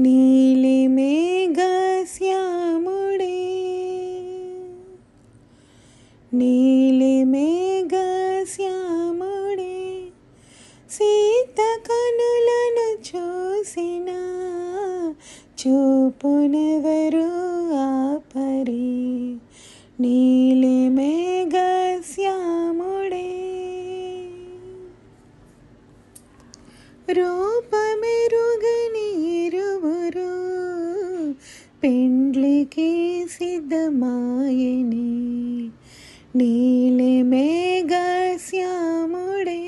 నీలి మేఘ శ్యాముడే. నీలి మేఘ శ్యాముడే సీత కనులను చూసిన చూపునెవరు ఆపరి. నీలి మేఘ పెండ్లికి సిద్ధమాయని. నీలి మేఘ శ్యాముడే.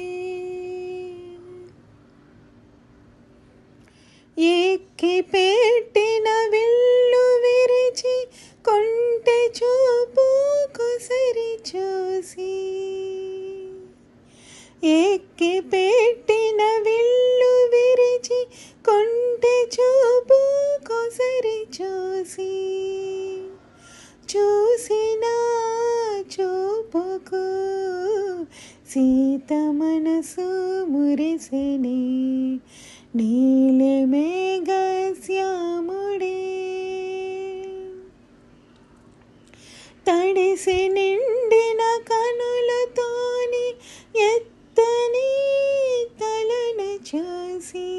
ఎక్కి పెట్టిన విల్లు విరిచి కొంటె చూపు సరి చూసి. ఎక్కి చూసి చూసిన చూపుకు సీత మనసు మురిసిని. నీలి మేఘ తడిసి నిండిన కనులతోని ఎత్తని తలను చూసి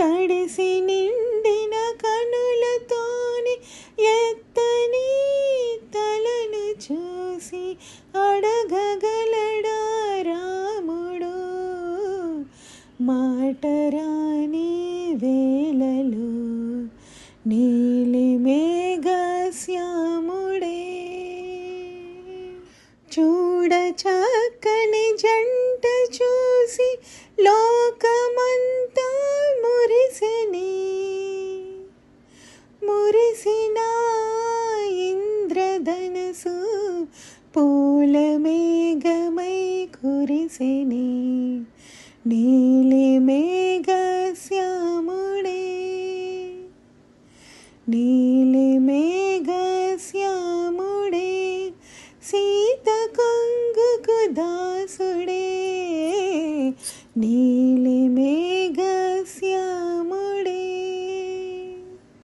తడిసి మాటరాని వేలలో నీలి మేఘ శ్యాముడే చూడ చక్కని జంట చూసి లోకమంతా మురిసిని మురిసిన ఇంద్రధనసు పూల మేఘమై కురిసిని నీ నీలి మేఘ శ్యాముడే